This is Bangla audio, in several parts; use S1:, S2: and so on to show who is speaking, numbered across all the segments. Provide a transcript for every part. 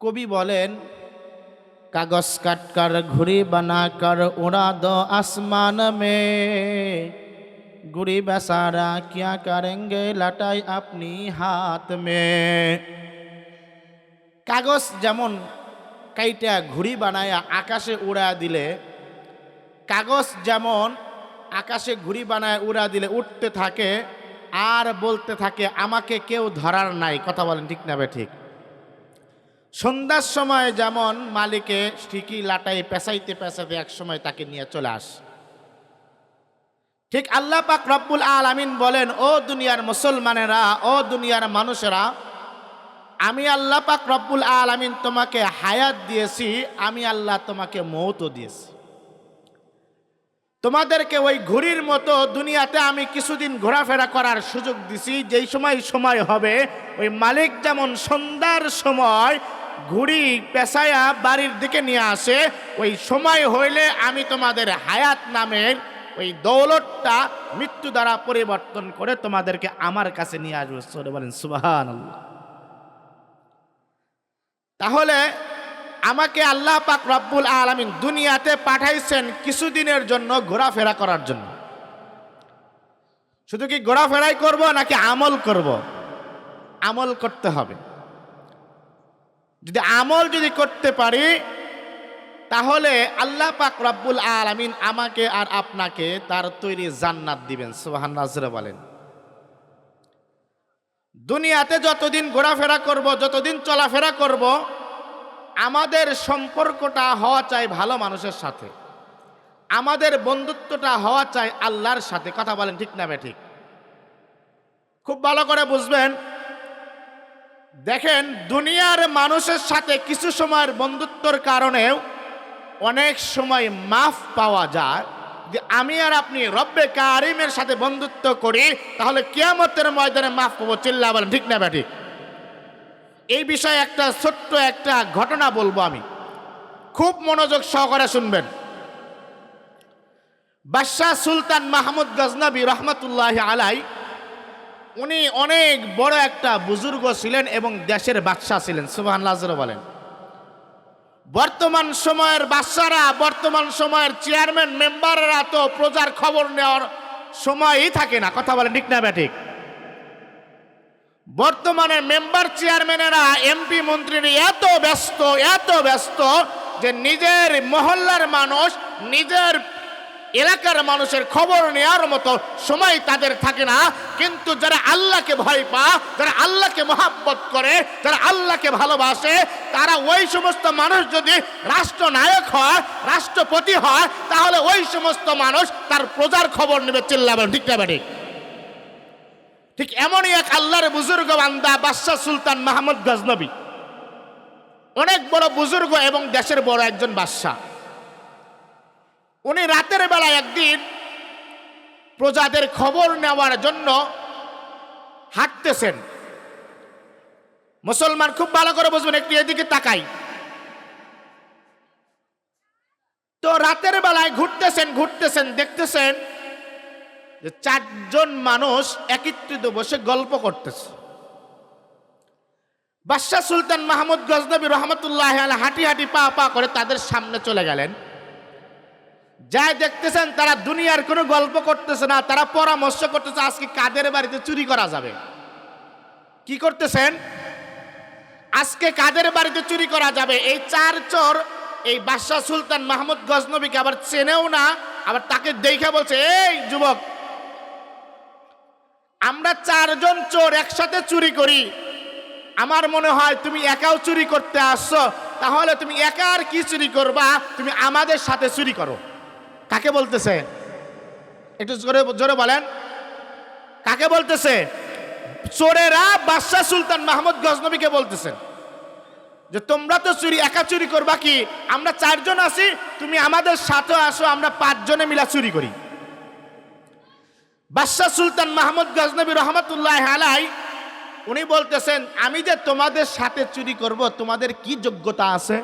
S1: কবি বলেন, কাগজ কাটকার, ঘুড়ি বানাকার, উড়া দো আসমান মে। গুড়ি বেসারা কিয়া করেঙ্গে, লাটাই আপনি হাত মে। কাগজ যেমন কাইটা ঘুড়ি বানায়া আকাশে উড়া দিলে, কাগজ যেমন আকাশে ঘুড়ি বানায় উড়া দিলে উঠতে থাকে, আর বলতে থাকে, আমাকে কেউ ধরার নাই। কথা বলেন ঠিক না ঠিক। সন্ধ্যার সময় যেমন মালিকে ঠিকই লাটাই পেঁচাইতে পেঁচাইতে এক সময় তাকে নিয়ে চলে আস। ঠিক আল্লাহ পাক রব্বুল আলামিন বলেন, ও দুনিয়ার মুসলমানেরা, ও দুনিয়ার মানুষেরা, আমি আল্লাহ পাক রব্বুল আলামিন তোমাকে হায়াত দিয়েছি, আমি আল্লাহ তোমাকে মৌতও দিয়েছি। তোমাদেরকে ওই ঘুড়ির মতো দুনিয়াতে আমি কিছুদিন ঘোরাফেরা করার সুযোগ দিছি, যেই সময় সময় হবে, ওই মালিক যেমন সন্ধ্যার সময় ঘুড়ি পেশায়া বাড়ির দিকে নিয়ে আসে, ওই সময় হইলে আমি তোমাদের হায়াত নামের ওই দৌলতটা মৃত্যু দ্বারা পরিবর্তন করে তোমাদেরকে আমার কাছে নিয়ে আসব। সরে বলেন সুবাহান তাহলে আমাকে আল্লাহ পাক রব্বুল আলামিন দুনিয়াতে পাঠাইছেন কিছুদিনের জন্য ঘোরাফেরা করার জন্য। শুধু কি ঘোরাফেরাই করব নাকি আমল করব? আমল করতে হবে। যদি আমল যদি করতে পারি, তাহলে আল্লাহ পাক রব্বুল আলামিন আমাকে আর আপনাকে তার তৈরি জান্নাত দিবেন সুবহান নাজরে বলেন। দুনিয়াতে যতদিন ঘোরাফেরা করব, যতদিন চলাফেরা করব, আমাদের সম্পর্কটা হওয়া চাই ভালো মানুষের সাথে। আমাদের বন্ধুত্বটা হওয়া চাই আল্লাহর সাথে। কথা বলেন ঠিক না ঠিক? খুব ভালো করে বুঝবেন। দেখেন, দুনিয়ার মানুষের সাথে কিছু সময়ের বন্ধুত্বর কারণেও অনেক সময় মাফ পাওয়া যায়। যে আমি আর আপনি রব্বে কারিমের সাথে বন্ধুত্ব করি, তাহলে কিয়ামতের ময়দানে মাফ পাবো। চিল্লা বলেন, ঠিক না বে ঠিক এই বিষয়ে একটা ছোট্ট একটা ঘটনা বলব আমি। খুব মনোযোগ সহকারে শুনবেন। বাদশাহ সুলতান মাহমুদ গজনবী রহমতুল্লাহ আলাই উনি অনেক বড় একটা বুজুর্গ ছিলেন এবং দেশের বাদশাহ ছিলেন সুবাহান লাজর বলেন। বর্তমান সময়ের বাদশারা বর্তমান সময়ের চেয়ারম্যান, মেম্বাররা তো প্রজার খবর নেওয়ার সময়ই থাকে না, কথা বলেন ঠিক না বর্তমানে মেম্বার চেয়ারম্যানেরা, এমপি মন্ত্রীরা এত ব্যস্ত এত ব্যস্ত যে নিজের মহল্লার মানুষ, নিজের এলাকার মানুষের খবর নেওয়ার মতো সময় তাদের থাকে না। কিন্তু যারা আল্লাহকে ভয় পা যারা আল্লাহকে মহাব্বত করে, যারা আল্লাহকে ভালোবাসে, তারা ওই সমস্ত মানুষ যদি রাষ্ট্রনায়ক হয়, রাষ্ট্রপতি হয়, তাহলে ওই সমস্ত মানুষ তার প্রজার খবর নেবে চিল্লাবেন ঠিক না ঠিক। ঠিক এমনই এক আল্লাহর বুজুর্গ বান্দা, বাদশাহ সুলতান মাহমুদ গজনবী। অনেক বড় বুজুর্গ এবং দেশের বড় একজন বাদশাহ। উনি রাতের বেলা একদিন প্রজাদের খবর নেওয়ার জন্য হাঁটতেছেন। মুসলমান খুব ভালো করে বুঝবেন, একটু এদিকে তাকাই। তো রাতের বেলায় ঘুরতেছেন ঘুরতেছেন, দেখতেছেন যে চারজন মানুষ একত্রিত বসে গল্প করতেছে। বাদশাহ সুলতান মাহমুদ গজনবী রহমতুল্লাহ হাঁটি হাঁটি পা পা করে তাদের সামনে চলে গেলেন। যাই দেখতেছেন, তারা দুনিয়ার কোনো গল্প করতেছে না, তারা পরামর্শ করতেছে, আজকে কাদের বাড়িতে চুরি করা যাবে? কি করতেছেন? আজকে কাদের বাড়িতে চুরি করা যাবে? এই চার চোর, এই বাদশাহ সুলতান মাহমুদ গজনবীকে আবার চেনেও না, আবার তাকে দেখে বলছে, এই যুবক, আমরা চারজন চোর একসাথে চুরি করি। আমার মনে হয় তুমি একাও চুরি করতে আসছো, তাহলে তুমি একা আর কি চুরি করবা? তুমি আমাদের সাথে চুরি করো। কাকে বলতেছে? একটু জোরে জোরে বলেন। কাকে বলতেছে? চোরেরা বাদশাহ সুলতান মাহমুদ গজনবীকে বলতেছেন যে তোমরা তো চুরি একা চুরি করবা কি? আমরা চারজন আছি, তুমি আমাদের সাথে আসো, আমরা পাঁচজনে মিলা চুরি করি। বাদশাহ সুলতান মাহমুদ গজনবী রহমতুল্লাহ আলাই উনি বলতেছেন, আমি যে তোমাদের সাথে চুরি করব, তোমাদের কি যোগ্যতা আছে?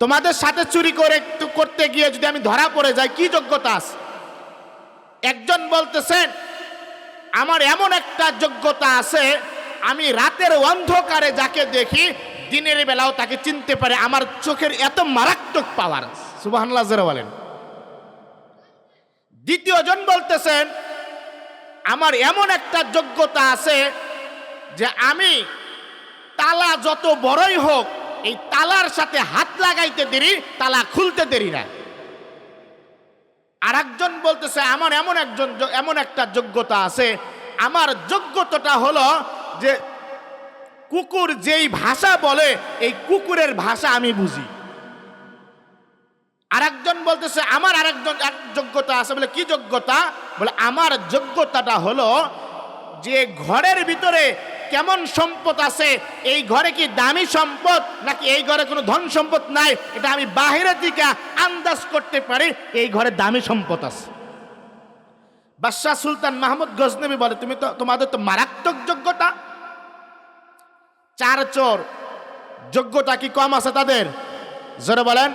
S1: তোমাদের সাথে চুরি করে একটু করতে গিয়ে যদি আমি ধরা পড়ে যাই, কি যোগ্যতা আছে? একজন বলতেছেন, আমার এমন একটা যোগ্যতা আছে, আমি রাতের অন্ধকারে যাকে দেখি, দিনের বেলাও তাকে চিনতে পারে। আমার চোখের এত মারাত্মক পাওয়ার সুবাহান্লাহ জোরে বলেন। দ্বিতীয় জন বলতেছেন, আমার এমন একটা যোগ্যতা আছে যে আমি তালা যত বড়ই হোক এই তালার সাথে হাত লাগাইতে দেরি, তালা খুলতে দেরি না। আর একজন বলতেছে, আমার এমন একজন এমন একটা যোগ্যতা আছে। আমার যোগ্যতাটা হলো যে কুকুর যেই ভাষা বলে, এই কুকুরের ভাষা আমি বুঝি। আরেকজন বলতেছে, আমার আরেকজন, এক যোগ্যতা আছে। বলে, কি যোগ্যতা? বলে, আমার যোগ্যতাটা হলো যে ঘরের ভিতরে কেমন সম্পদ আছে? এই ঘরে কি দামি সম্পদ? নাকি এই ঘরে কোনো ধন সম্পদ নাই? এটা আমি বাহিরের দিকে আন্দাজ করতে পারি, এই ঘরে দামি সম্পদ আছে। বাদশাহ সুলতান মাহমুদ গজনবী বলে, তুমি তো, তোমাদের তো মারাত্মক যোগ্যতা। চার চোর। যোগ্যতা কি কম আছে তাদের? জোরে বলেন,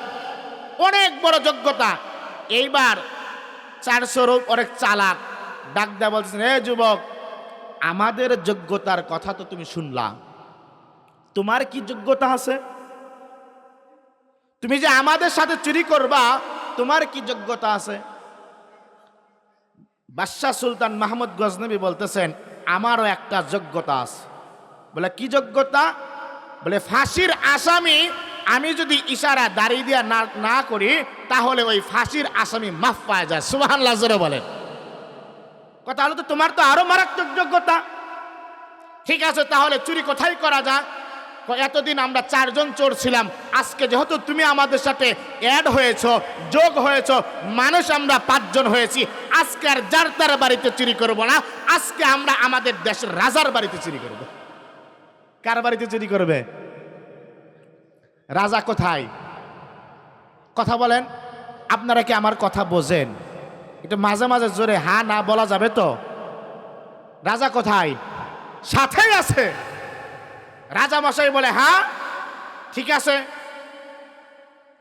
S1: অনেক বড় যোগ্যতা। এইবার চারশোর অনেক চালাক। ডাক দেয়া বলছেন হে যুবক আমাদের যোগ্যতার কথা তো তুমি শুনলা। তোমার কি যোগ্যতা আছে? তুমি যে আমাদের সাথে চুরি করবা, তোমার কি যোগ্যতা আছে? বাদশাহ সুলতান মাহমুদ গজনবী বলতেছেন, আমারও একটা যোগ্যতা আছে। বলে, কি যোগ্যতা? বলে, ফাঁসির আসামি আমি যদি ইশারা দাঁড়িয়ে দিয়া না করি, তাহলে ওই ফাঁসির আসামি মাফ পাওয়া যায়। লাজরে বলেন। কথা হলো তো তোমার তো আরও মারাত্মক যোগ্যতা। ঠিক আছে, তাহলে চুরি কোথায় করা যায়? এতদিন আমরা চারজন চোর ছিলাম। আজকে যেহেতু তুমি আমাদের সাথে অ্যাড হয়েছ, যোগ হয়েছ, মানুষ আমরা পাঁচজন হয়েছি, আজকে আর যার তার বাড়িতে চুরি করব না, আজকে আমরা আমাদের দেশের রাজার বাড়িতে চুরি করব। কার বাড়িতে চুরি করবে? রাজা কোথায়? কথা বলেন, আপনারা কি আমার কথা বোঝেন? এটা মাঝে মাঝে জোরে হা না বলা যাবে তো। রাজা কোথায়? সাথেই আছে। রাজা মশাই বলে হ্যাঁ ঠিক আছে।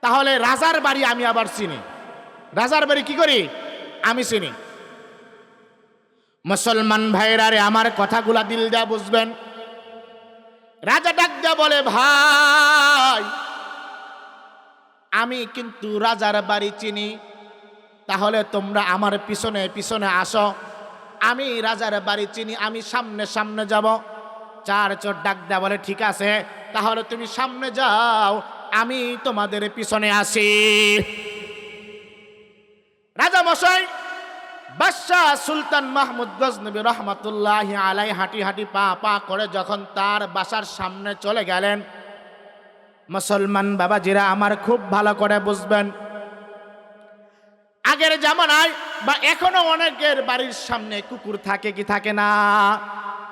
S1: তাহলে রাজার বাড়ি আমি আবার চিনি। রাজার বাড়ি কি করি? আমি চিনি। মুসলমান ভাইরা রে, আমার কথাগুলা দিল দেয়া বুঝবেন। রাজা ডাক দেয়া বলে, ভাই, আমি কিন্তু রাজার বাড়ি চিনি। তাহলে তোমরা আমার পিছনে পিছনে আসো। আমি রাজার বাড়ি চিনি, আমি সামনে সামনে যাব। চার চোর ডাক দেয়া বলে, ঠিক আছে, তাহলে তুমি সামনে যাও, আমি তোমাদের পিছনে আসি। রাজা মশাই, বাদশাহ সুলতান মাহমুদ গজনবী রহমতুল্লাহ আলাই হাঁটি হাঁটি পা পা করে যখন তার বাসার সামনে চলে গেলেন, মুসলমান বাবাজিরা, আমার খুব ভালো করে বুঝবেন আগের জামানায় বা এখনও অনেকের বাড়ির সামনে কুকুর থাকে কি থাকে না?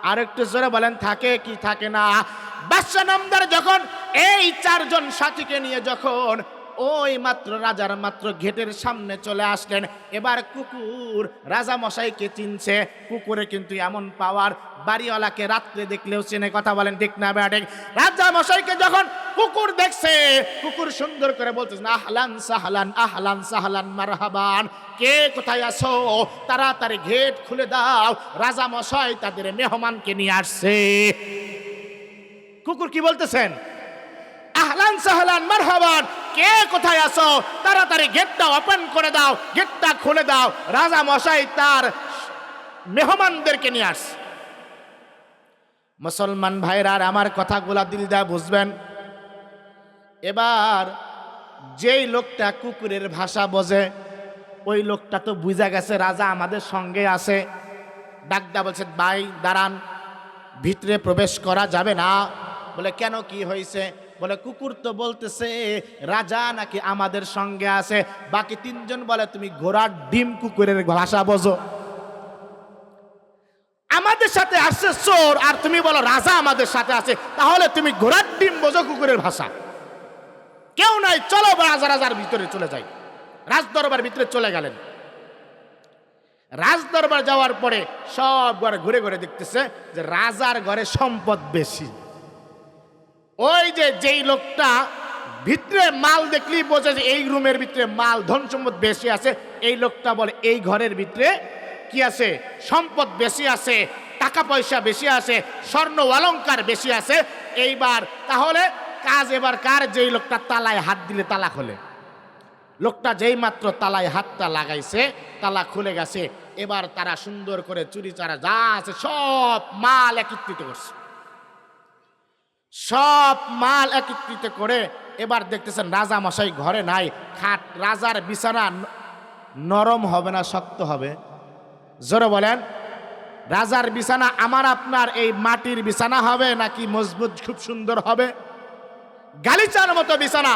S1: আর একটু জোরে বলেন, থাকে কি থাকে না? বাদশা নামদার যখন এই চারজন সাথীকে নিয়ে যখন ওই মাত্র রাজার মাত্র গেটের সামনে চলে আসলেন। এবার কুকুর রাজা মশাইকে চিনছে। কুকুরে কিন্তু এমন পাওয়ার বাড়িওয়ালাকে রাত্রে দেখলেও চেনে কথা বলেন, ঠিক না ব্যাটেক রাজা মশাইকে যখন কুকুর দেখছে, কুকুর সুন্দর করে বলতেছে, আহলান সাহলান আহলান সাহলান, মারহাবান। কে কোথায় আছো? তাড়াতাড়ি গেট খুলে দাও। রাজা মশাই তাদের মেহমানকে নিয়ে আসছে। কুকুর কি বলতেছেন? আহলান সাহলান, মারহাবান। কে কোথায় আছো? তাড়াতাড়ি গেটটা ওপেন করে দাও, গেটটা খুলে দাও। রাজা মশাই তার মেহমানদেরকে নিয়ে আসছে। মুসলমান ভাইরা আমার কথাগুলা দিল দা বুঝবেন? এবার যেই লোকটা কুকুরের ভাষা বোঝে, ওই লোকটা তো বুঝা গেছে রাজা আমাদের সঙ্গে আছে। ডাকদা বলছে, ভাই, দাঁড়ান, ভিতরে প্রবেশ করা যাবে না। বলে, কেন কি হয়েছে? বলে, কুকুর তো বলতেছে, রাজা নাকি আমাদের সঙ্গে আছে। বাকি তিনজন বলে, তুমি ঘোড়ার ডিম কুকুরের ভাষা বোঝো। আমাদের সাথে আসছে চোর, আর তুমি বলো, রাজা আমাদের সাথে আছে। তাহলে তুমি ঘোড়ার ডিম বোঝো কুকুরের ভাষা। কেউ নাই, চলো রাজা রাজার ভিতরে চলে যাই। রাজদরবার ভিতরে চলে গেলেন। রাজদরবার যাওয়ার পরে সব ঘরে ঘুরে ঘুরে দেখতেছে যে, রাজার ঘরে সম্পদ বেশি। ওই যে যেই লোকটা ভিতরে মাল দেখলেই বোঝে যে এই রুমের ভিতরে মাল, ধন সম্পদ বেশি আছে। এই লোকটা বলে, এই ঘরের ভিতরে কি আছে? সম্পদ বেশি আছে, টাকা পয়সা বেশি আছে, স্বর্ণ অলংকার বেশি আছে। এইবার তাহলে কাজ এবার কার? যেই লোকটা তালায় হাত দিলে তালা খোলে। লোকটা যেই মাত্র তালায় হাতটা লাগাইছে, তালা খুলে গেছে। এবার তারা সুন্দর করে চুরি চারা যা আছে সব মাল একত্রিত করছে। সব মাল একত্রিত করে এবার দেখতেছেন রাজা মশাই ঘরে নাই, খাট, রাজার বিছানা নরম হবে না, শক্ত হবে। জোরে বলেন, রাজার বিছানা আমার আপনার এই মাটির বিছানা হবে নাকি মজবুত, খুব সুন্দর হবে? গালিচার মতো বিছানা।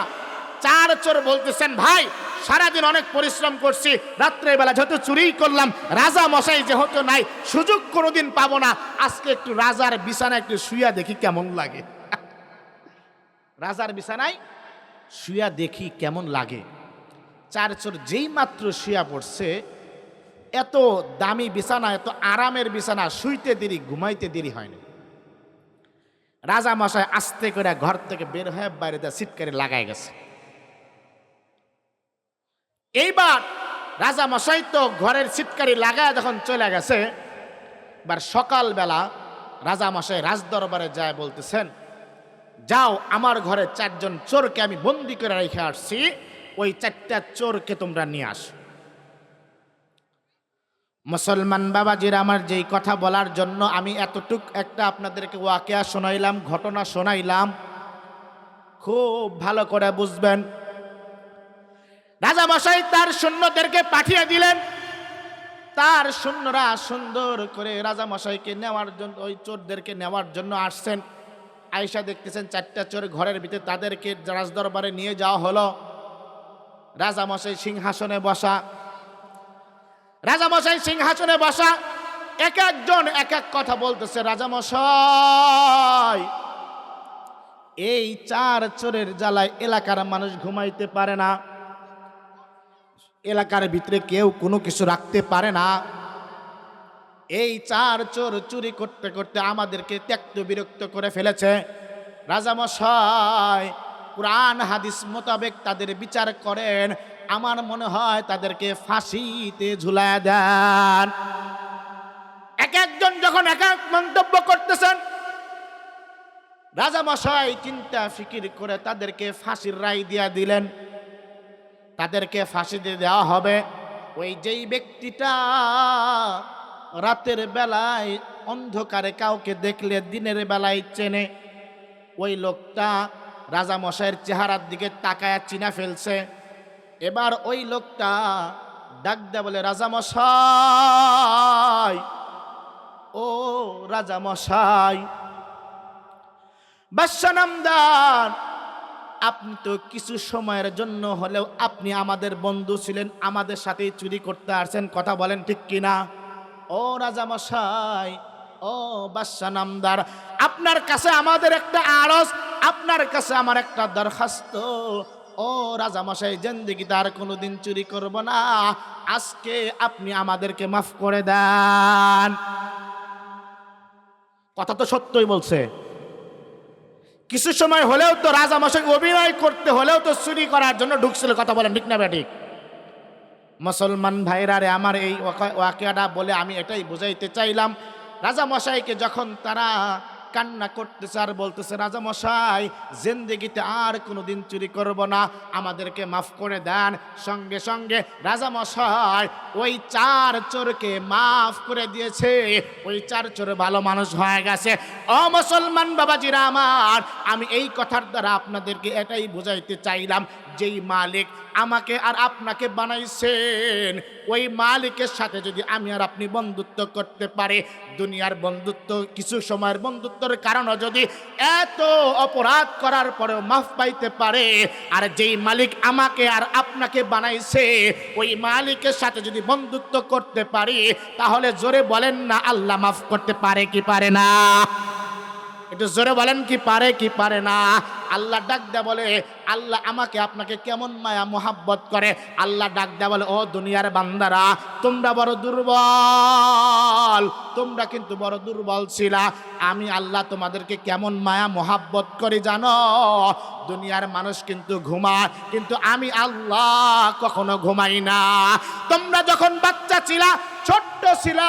S1: চার চোর বলতেছেন, ভাই, সারাদিন অনেক পরিশ্রম করছি, রাত্রেবেলা যেহেতু চুরি করলাম, রাজা মশাই যেহেতু নাই, সুযোগ কোনোদিন পাবো না। আজকে একটু রাজার বিছানা একটু শুয়া দেখি কেমন লাগে। রাজার বিছানায় শুয়া দেখি কেমন লাগে। চার চোর যেই মাত্র শুয়া পড়ছে, এত দামি বিছানা, এত আরামের বিছানা, শুইতে দেরি, ঘুমাইতে দেরি হয়নি রাজা মশাই আস্তে করে ঘর থেকে বের হয়ে বাইরে সিটকারি লাগাই গেছে। এইবার রাজা মশাই তো ঘরের সিটকারি লাগায় যখন চলে গেছে, এবার সকালবেলা রাজা মশাই রাজদরবারে যায় বলতেছেন যাও আমার ঘরে চারজন চোরকে আমি বন্দি করে রেখে আসছি। ওই চারটা চোরকে তোমরা নিয়ে আস। মুসলমান বাবাজির, আমার যেই কথা বলার জন্য আমি এতটুক একটা আপনাদেরকে ওয়াকিয়া শোনাইলাম, ঘটনা শোনাইলাম। খুব ভালো করে বুঝবেন। রাজা মশাই তার সৈন্যদেরকে পাঠিয়ে দিলেন। তার সৈন্যরা সুন্দর করে রাজা মশাইকে নেওয়ার জন্য, ওই চোরদেরকে নেওয়ার জন্য আসছেন। আয়সা দেখতেছেন চারটা চোর ঘরের ভিতরে, তাদেরকে রাজদরবারে নিয়ে যাওয়া হলো। রাজা মশাই সিংহাসনে বসা। রাজা মশাই সিংহাসনে বসা। এক একজন এক এক কথা বলতেছে, রাজা মশাই, এই চার চোরের জ্বালায় এলাকার মানুষ ঘুমাইতে পারে না। এলাকার ভিতরে কেউ কোনো কিছু রাখতে পারে না। এই চার চোর চুরি করতে করতে আমাদেরকে ত্যক্ত বিরক্ত করে ফেলেছে। রাজামশাই কোরআন, হাদিস মোতাবেক তাদের বিচার করেন। আমার মনে হয় তাদেরকে ফাঁসিতে ঝুলায় দেন। এক একজন যখন এক এক মন্তব্য করতেছেন রাজামশাই চিন্তা ফিকির করে তাদেরকে ফাঁসির রায় দিয়া দিলেন। তাদেরকে ফাঁসি দিয়ে দেওয়া হবে। ওই যেই ব্যক্তিটা রাতের বেলায় অন্ধকারে কাউকে দেখলে দিনের বেলায় চেনে। ওই লোকটা রাজা মশাইয়ের চেহারার দিকে তাকায় চিনা ফেলছে। এবার ওই লোকটা ডাক দেয়া বলে রাজা মশাই ও রাজা মশাই বাদশা নামদার, আপনি তো কিছু সময়ের জন্য হলেও আপনি আমাদের বন্ধু ছিলেন, আমাদের সাথেই চুরি করতে আসছেন, কথা বলেন ঠিক কিনা? ও রাজা মশাই ও বাদশা নামদার, আপনার কাছে আমাদের একটা আড়স আপনার কাছে আমার একটা দরখাস্ত। ও রাজা মশাই জেন্দিগিতে আর কোনোদিন চুরি করব না। আজকে আপনি আমাদেরকে মাফ করে দেন। কথা তো সত্যই বলছে। কিছু সময় হলেও তো রাজা মশাই অভিনয় করতে হলেও তো চুরি করার জন্য ঢুকছিল, কথা বলেন ঠিক না ব্যাটিক? মুসলমান ভাইরা রে, আমার এই ওয়াকা- ওয়াকিয়াটা বলে আমি এটাই বুঝাইতে চাইলাম। রাজা মশাইকে যখন তারা কান্না করতেছে আর বলতেছে রাজা মশাই জিন্দেগিতে আর কোনোদিন চুরি করব না, আমাদেরকে মাফ করে দেন। সঙ্গে সঙ্গে রাজা মশাই ওই চার চোরকে মাফ করে দিয়েছে। ওই চার চোর ভালো মানুষ হয়ে গেছে। ও মুসলমান বাবাজিরা আমার, আমি এই কথার দ্বারা আপনাদেরকে এটাই বুঝাইতে চাইলাম যেই মালিক আমাকে আর আপনাকে বানাইছেন, ওই মালিকের সাথে যদি আমি আর আপনি বন্ধুত্ব করতে পারি, দুনিয়ার বন্ধুত্ব, কিছু সময়ের বন্ধুত্বের কারণে যদি এত অপরাধ করার পরেও মাফ পাইতে পারে, আর যেই মালিক আমাকে আর আপনাকে বানাইছে, ওই মালিকের সাথে যদি বন্ধুত্ব করতে পারি, তাহলে জোরে বলেন না, আল্লাহ মাফ করতে পারে কি পারে না? একটু জোরে বলেন কি পারে কি পারে না? আল্লাহ ডাক দেয়া বলে আল্লাহ আমাকে, আপনাকে কেমন মায়া, মোহাব্বত করে। আল্লাহ ডাক দেয়া বলে, ও দুনিয়ার বান্দারা, তোমরা বড় দুর্বল। তোমরা কিন্তু বড় দুর্বল ছিলা। আমি আল্লাহ তোমাদেরকে কেমন মায়া, মোহাব্বত করে জানো? দুনিয়ার মানুষ কিন্তু ঘুমায়, কিন্তু আমি আল্লাহ কখনো ঘুমাই না। তোমরা যখন বাচ্চা ছিলা, ছোট্ট ছিলা,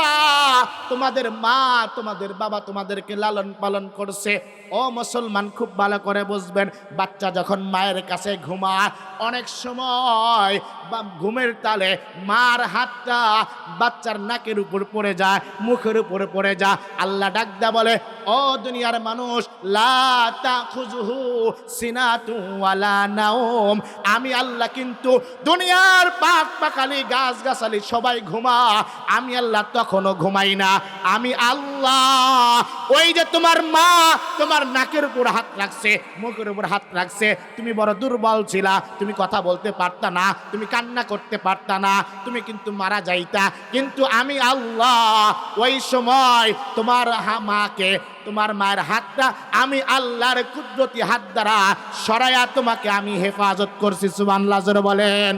S1: তোমাদের মা, তোমাদের বাবা তোমাদেরকে লালন পালন করছে। ও মুসলমান, খুব ভালো করে বুঝবেন, বাচ্চা যখন মায়ের কাছে ঘুমায় অনেক সময় ঘুমের তালে মার হাতটা বাচ্চার নাকের উপর পড়ে যায়, মুখের উপরে পড়ে যায়। আল্লাহ ডাকদা বলে, ও দুনিয়ার মানুষ নাওম। আমি আল্লাহ কিন্তু দুনিয়ার পাক পাকালি, গাছ গাছালি সবাই ঘুমা। আমি আল্লাহ তখনও ঘুমাই না। আমি আল্লাহ ওই যে তোমার মা, তোমার নাকের উপর হাত রাখছে, মুখের উপর হাত রাখছে। তুমি বড় দুর্বল ছিলা, তুমি কথা বলতে পারতা না, তুমি কান্না করতে পারতা না, তুমি কিন্তু মারা যাইতা। কিন্তু আমি আল্লাহ, ওই সময় তোমার মাকে, তোমার মায়ের হাতটা আমি আল্লাহর কুদরতি হাত দ্বারা সরাইয়া তোমাকে আমি হেফাজত করছি, সুবহানাল্লাহ, জোরে বলেন।